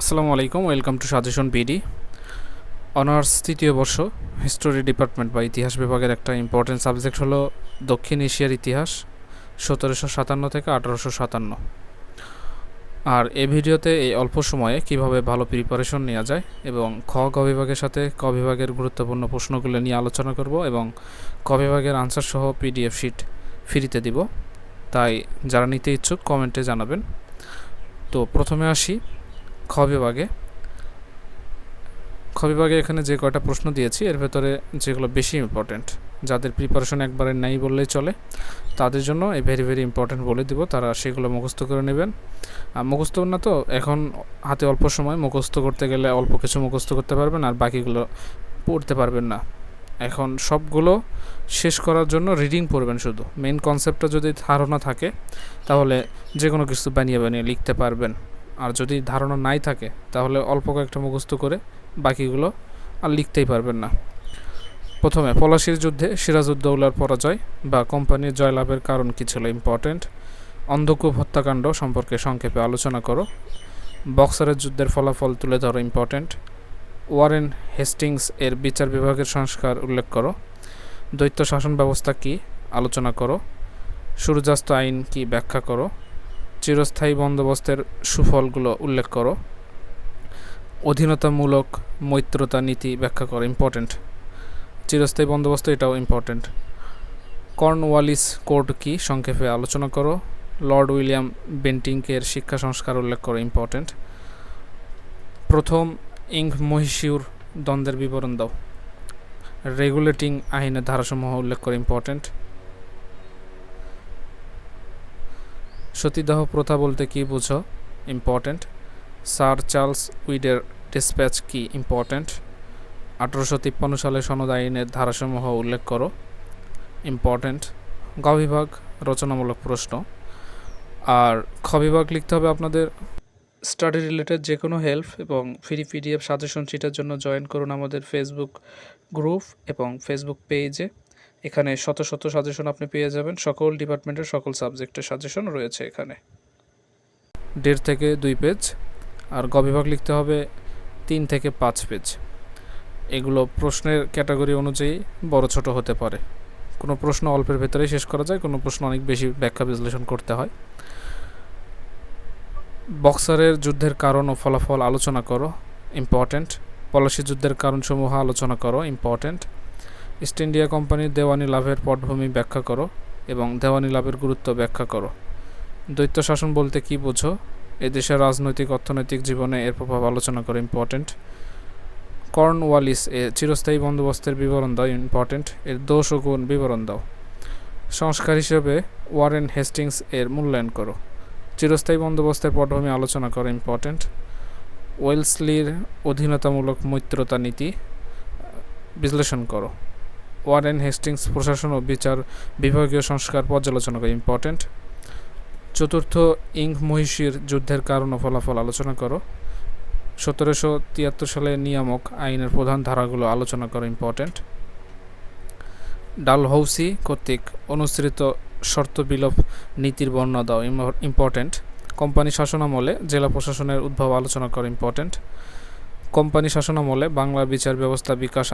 আসসালামু আলাইকুম, welcome to suggestion BD honours তৃতীয় বর্ষ, হিস্টোরি ডিপার্টমেন্ট বা ইতিহাস বিভাগের একটা ইম্পর্টেন্ট সাবজেক্ট হলো দক্ষিণ এশিয়ার ইতিহাস, সতেরোশো সাতান্ন থেকে আঠারোশো সাতান্ন। আর এই ভিডিওতে এই অল্প সময়ে কীভাবে ভালো প্রিপারেশন নেওয়া যায় এবং খ ক বিভাগের সাথে ক বিভাগের গুরুত্বপূর্ণ প্রশ্নগুলো নিয়ে আলোচনা করব এবং ক বিভাগের আনসার সহ পিডিএফ শিট ফ্রিতে দিব। তাই যারা নিতে ইচ্ছুক কমেন্টে জানাবেন। তো প্রথমে আসি। খ বিভাগে। খ বিভাগে এখানে যে কয়টা প্রশ্ন দিয়েছি, এর ভেতরে যেগুলো বেশি ইম্পর্ট্যান্ট যাদের প্রিপারেশন একবারে নাই বললেই চলে, তাদের জন্য এই ভেরি ভেরি ইম্পর্ট্যান্ট বলে দিব, তারা সেগুলো মুখস্থ করে নেবেন। আর মুখস্থ না তো, এখন হাতে অল্প সময়, মুখস্থ করতে গেলে অল্প কিছু মুখস্থ করতে পারবেন, আর বাকিগুলো পড়তে পারবেন না। এখন সবগুলো শেষ করার জন্য রিডিং পড়বেন শুধু। মেন কনসেপ্টটা যদি ধারণা থাকে, তাহলে যে কোনো কিছু বানিয়ে বানিয়ে লিখতে পারবেন। আর যদি ধারণা নাই থাকে, তাহলে অল্প কয়েকটা মুখস্থ করে বাকিগুলো আর লিখতেই পারবেন না। প্রথমে, পলাশির যুদ্ধে সিরাজউদ্দৌলার পরাজয় বা কোম্পানির জয়লাভের কারণ কী ছিল ইম্পর্ট্যান্ট অন্ধকূপ হত্যাকাণ্ড সম্পর্কে সংক্ষেপে আলোচনা করো। বক্সারের যুদ্ধের ফলাফল তুলে ধরো ইম্পর্ট্যান্ট ওয়ারেন হেস্টিংস এর বিচার বিভাগের সংস্কার উল্লেখ করো। দ্বৈত শাসন ব্যবস্থা কী? আলোচনা করো। সূর্যাস্ত আইন কি ব্যাখ্যা করো? চিরস্থায়ী বন্দোবস্তের সুফলগুলো উল্লেখ করো। অধীনতামূলক মৈত্রতা নীতি ব্যাখ্যা করো ইম্পর্ট্যান্ট চিরস্থায়ী বন্দোবস্ত এটাও ইম্পর্ট্যান্ট কর্নওয়ালিস কোড কি? সংক্ষেপে আলোচনা করো। লর্ড উইলিয়াম বেন্টিংকের শিক্ষা সংস্কার উল্লেখ করো ইম্পর্ট্যান্ট প্রথম ইং মহিষিউর দ্বন্দ্বের বিবরণ দাও। রেগুলেটিং আইনের ধারাসমূহ উল্লেখ করে ইম্পর্ট্যান্ট সতীদাহ প্রথা বলতে কি বুঝো? ইম্পর্ট্যান্ট স্যার চার্লস উইডের ডিসপ্যাচ কি ইম্পর্ট্যান্ট আঠারোশো তিপ্পান্ন সালে সনদ আইনের ধারাসমূহ উল্লেখ করো। ইম্পর্ট্যান্ট গ বিভাগ, রচনামূলক প্রশ্ন। আর খ বিভাগ লিখতে হবে আপনাদের। স্টাডি রিলেটেড যে কোনো হেল্প এবং ফ্রি পিডিএফ সাজেশন শিটের জন্য জয়েন করুন আমাদের ফেসবুক গ্রুপ এবং ফেসবুক পেজে এখানে শত শত সাজেশন আপনি পেয়ে যাবেন। সকল ডিপার্টমেন্টের সকল সাবজেক্টের সাজেশন রয়েছে এখানে। দেড় থেকে দুই পেজ আর গ বিভাগ লিখতে হবে তিন থেকে পাঁচ পেজ এগুলো প্রশ্নের ক্যাটাগরি অনুযায়ী বড় ছোট হতে পারে। কোনো প্রশ্ন অল্পের ভেতরেই শেষ করা যায়, কোনো প্রশ্ন অনেক বেশি ব্যাখ্যা বিশ্লেষণ করতে হয়। বক্সারের যুদ্ধের কারণ ও ফলাফল আলোচনা করো ইম্পর্ট্যান্ট পলাশি যুদ্ধের কারণসমূহ আলোচনা করো ইম্পর্ট্যান্ট ইস্ট ইন্ডিয়া কোম্পানির দেওয়ানি লাভের পটভূমি ব্যাখ্যা করো এবং দেওয়ানি লাভের গুরুত্ব ব্যাখ্যা করো। দ্বৈত শাসন বলতে কি বোঝো? এদেশের রাজনৈতিক, অর্থনৈতিক জীবনে এর প্রভাব আলোচনা করো ইম্পর্ট্যান্ট কর্নওয়ালিস এ চিরস্থায়ী বন্দোবস্তের বিবরণ দাও ইম্পর্ট্যান্ট এর দোষ ও গুণ বিবরণ দাও। সংস্কার হিসেবে ওয়ারেন হেস্টিংস এর মূল্যায়ন করো। চিরস্থায়ী বন্দোবস্তের পটভূমি আলোচনা করো ইম্পর্ট্যান্ট ওয়েলসলির অধীনতামূলক মৈত্রতা নীতি বিশ্লেষণ করো। ওয়ারেন হেস্টিংস প্রশাসন ও বিচার বিভাগীয় সংস্কার পর্যালোচনা করে ইম্পর্ট্যান্ট চতুর্থ ইং মহিষীর যুদ্ধের কারণ ও ফলাফল আলোচনা করো। সতেরোশো তিয়াত্তর সালে নিয়ামক আইনের প্রধান ধারাগুলো আলোচনা করো ইম্পর্ট্যান্ট ডালহৌসি কর্তৃক অনুসৃত শর্ত বিলোপ নীতির বর্ণনা দাও ইম্পর্ট্যান্ট কোম্পানি শাসনামলে জেলা প্রশাসনের উদ্ভব আলোচনা করো ইম্পর্ট্যান্ট কোম্পানি শাসনামলে বাংলা বিচার ব্যবস্থা বিকাশ